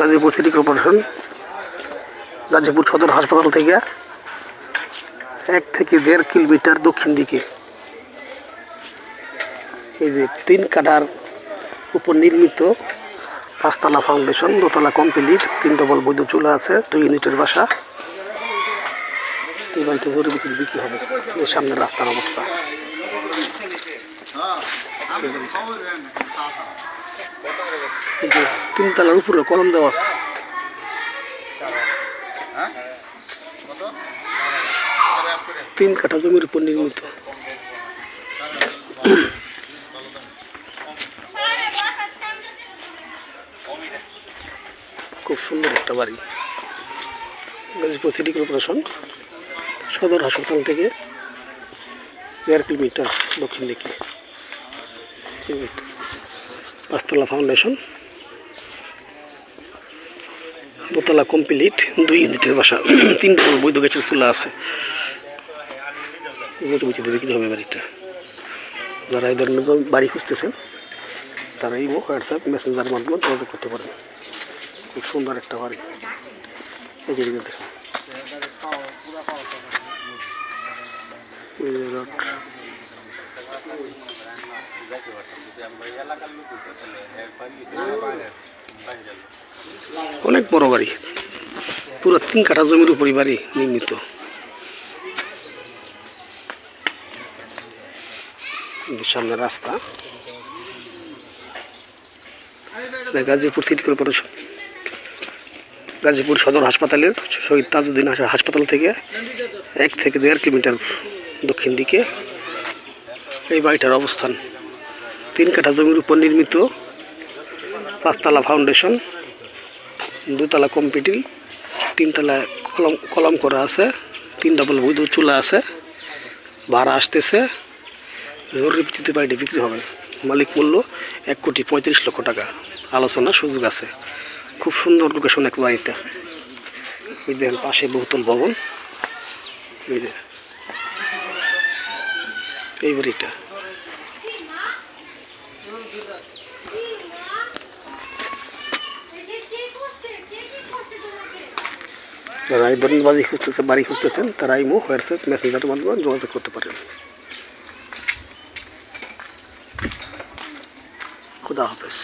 Gazipur city corporation, Gazipur সদর হাসপাতাল থেকে এক থেকে দেড় কিলোমিটার দক্ষিণ দিকে। এই যে তিন কাঠার উপর নির্মিত পাঁচতলা ফাউন্ডেশন, দোতলা কমপ্লিট, তিন ডবল বৈধ চুলা আছে, দুই ইউনিটের বাসা। এই বাড়িটা জরুরি বিক্রি হবে। সামনের রাস্তার অবস্থা। তিনতলার উপরে কলম দেওয়া তিন কাঠা জমির উপর নির্মিত। খুব সুন্দর একটা বাড়ি। গাজীপুর সিটি কর্পোরেশন সদর হাসপাতাল থেকে দেড় কিলোমিটার দক্ষিণ দিকে। পাঁচতলা ফাউন্ডেশন দোতলা কমপ্লিট দুই ইউনিটের বাসা। তিনটা বৈধ গাছের চুলা আছে। এগুলো বেঁচে দেবে কীভাবে বাড়িটা। যারা এই ধরনের বাড়ি খুঁজতেছেন, তারা এই হোয়াটসঅ্যাপ, মেসেঞ্জার মাধ্যমে যোগাযোগ করতে পারেন। খুব সুন্দর একটা বাড়ি। এই দেখুন এই যে রোড। অনেক বড় বাড়ি। পুরো তিন কাঠা জমির উপরই বাড়ি নির্মিত। সামনে রাস্তা। Gazipur city corporation. গাজীপুর সদর হাসপাতালের শহীদ তাজউদ্দিন হাস- হাসপাতাল থেকে এক থেকে দেড় কিলোমিটার দক্ষিণ দিকে এই বাড়িটার অবস্থান। তিন কাঠা জমির উপর নির্মিত পাঁচতলা ফাউন্ডেশন, দুতলা কম্পিউটার তিনতলা কলম কলম করা আছে, তিন ডাবল বৈধ চুলা আছে, ভাড়া আসতেছে। জরুরি ভিত্তিতে বাড়িটি বিক্রি হবে। মালিক মূল্য এক কোটি পঁয়ত্রিশ লক্ষ টাকা। আলোচনা সুযোগ আছে। খুব সুন্দর লোকেশন এক বাড়িটা। এই দেখেন পাশে বহুতল ভবন। যে এই বাড়িটা যারা এই ধরনের বাড়ি খুঁজতেছে, বাড়ি খুঁজতেছেন তারা ইমো হোয়াটসঅ্যাপ মেসেঞ্জারের মাধ্যমে যোগাযোগ করতে পারেন। খুদা হাফেজ।